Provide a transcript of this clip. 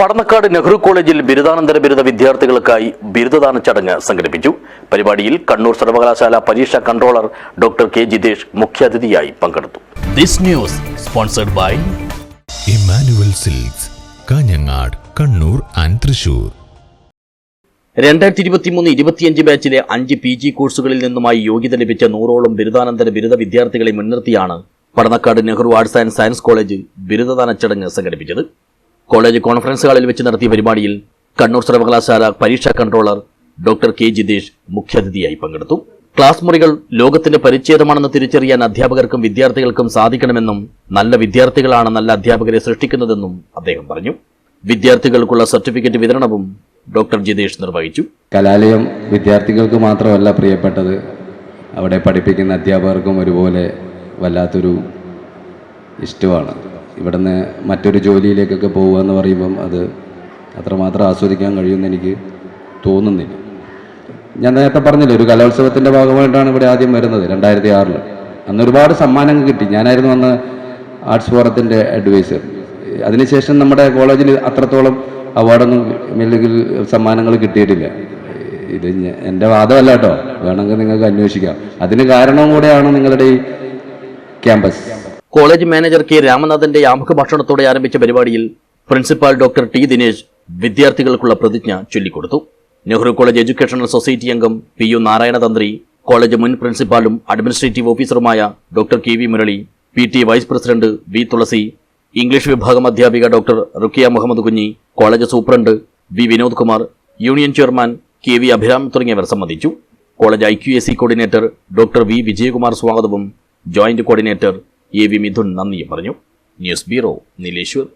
പടന്നക്കാട് നെഹ്റു കോളേജിൽ ബിരുദാനന്തര ബിരുദ വിദ്യാർത്ഥികൾക്കായി ബിരുദദാന ചടങ്ങ് സംഘടിപ്പിച്ചു. പരിപാടിയിൽ കണ്ണൂർ സർവകലാശാല പരീക്ഷാ കൺട്രോളർ ഡോക്ടർ കെ ജിതേഷ് മുഖ്യാതിഥിയായി പങ്കെടുത്തു. This news sponsored by Emmanuel Silks Kanhangad Kannur and Thrissur. രണ്ടായിരത്തി ഇരുപത്തിമൂന്ന് ഇരുപത്തിയഞ്ച് ബാച്ചിലെ അഞ്ച് പി ജി കോഴ്സുകളിൽ നിന്നുമായി യോഗ്യത ലഭിച്ച നൂറോളം ബിരുദാനന്തര ബിരുദ വിദ്യാർത്ഥികളെ മുൻനിർത്തിയാണ് Padannakkad Nehru arts and science college ബിരുദദാന ചടങ്ങ് സംഘടിപ്പിച്ചത്. കോളേജ് കോൺഫറൻസ് ഹാളിൽ വെച്ച് നടത്തിയ പരിപാടിയിൽ കണ്ണൂർ സർവകലാശാല പരീക്ഷാ കൺട്രോളർ ഡോക്ടർ കെ ജിതേഷ് മുഖ്യാതിഥിയായി പങ്കെടുത്തു. ക്ലാസ് മുറികൾ ലോകത്തിന്റെ പരിച്ഛേദമാണെന്ന് തിരിച്ചറിയാൻ അധ്യാപകർക്കും വിദ്യാർത്ഥികൾക്കും സാധിക്കണമെന്നും നല്ല വിദ്യാർത്ഥികളാണ് നല്ല അധ്യാപകരെ സൃഷ്ടിക്കുന്നതെന്നും അദ്ദേഹം പറഞ്ഞു. വിദ്യാർത്ഥികൾക്കുള്ള സർട്ടിഫിക്കറ്റ് വിതരണവും ഡോക്ടർ ജിതേഷ് നിർവഹിച്ചു. കലാലയം വിദ്യാർത്ഥികൾക്ക് മാത്രമല്ല പ്രിയപ്പെട്ടത്. അവിടെ പഠിപ്പിക്കുന്ന അധ്യാപകർക്കും ഒരുപോലെ വല്ലാത്തൊരു ഇഷ്ടമാണ്. ഇവിടുന്ന് മറ്റൊരു ജോലിയിലേക്കൊക്കെ പോവുക എന്ന് പറയുമ്പം അത് അത്രമാത്രം ആസ്വദിക്കാൻ കഴിയുമെന്ന് എനിക്ക് തോന്നുന്നില്ല. ഞാൻ നേരത്തെ പറഞ്ഞില്ലേ ഒരു കലോത്സവത്തിന്റെ ഭാഗമായിട്ടാണ് ഇവിടെ ആദ്യം വരുന്നത് രണ്ടായിരത്തി ആറിൽ അന്ന് ഒരുപാട് സമ്മാനങ്ങൾ കിട്ടി. ഞാനായിരുന്നു അന്ന് ആർട്സ് ഫോറത്തിന്റെ അഡ്വൈസർ. അതിനുശേഷം നമ്മുടെ കോളേജിൽ അത്രത്തോളം അവാർഡൊന്നും അല്ലെങ്കിൽ സമ്മാനങ്ങൾ കിട്ടിയിട്ടില്ല. ഇത് എന്റെ വാദമല്ല കേട്ടോ. വേണമെങ്കിൽ നിങ്ങൾക്ക് അന്വേഷിക്കാം. അതിന് കാരണവും കൂടെയാണ് നിങ്ങളുടെ ഈ ക്യാമ്പസ്. കോളേജ് മാനേജർ കെ രാമനാഥന്റെ ആമുഖ ഭാഷണത്തോടെ ആരംഭിച്ച പരിപാടിയിൽ പ്രിൻസിപ്പാൾ ഡോക്ടർ ടി ദിനേശ് വിദ്യാർത്ഥികൾക്കുള്ള പ്രതിജ്ഞ ചൊല്ലിക്കൊടുത്തു. നെഹ്റു കോളേജ് എഡ്യൂക്കേഷണൽ സൊസൈറ്റി അംഗം പി യു നാരായണതന്ത്രി കോളേജ് മുൻ പ്രിൻസിപ്പാളും administrative ഓഫീസറുമായ doctor K V Murali P T vice president V Thulasi English വിഭാഗം അധ്യാപിക doctor Rukkiya Muhammad Kunhi college superintendent V Vinod Kumar union chairman K V Abhiram തുടങ്ങിയവർ സംബന്ധിച്ചു. College I Q S C coordinator doctor V Vijayakumar സ്വാഗതവും joint coordinator A V Mithun നന്ദിയും പറഞ്ഞു. News bureau Nileshwar.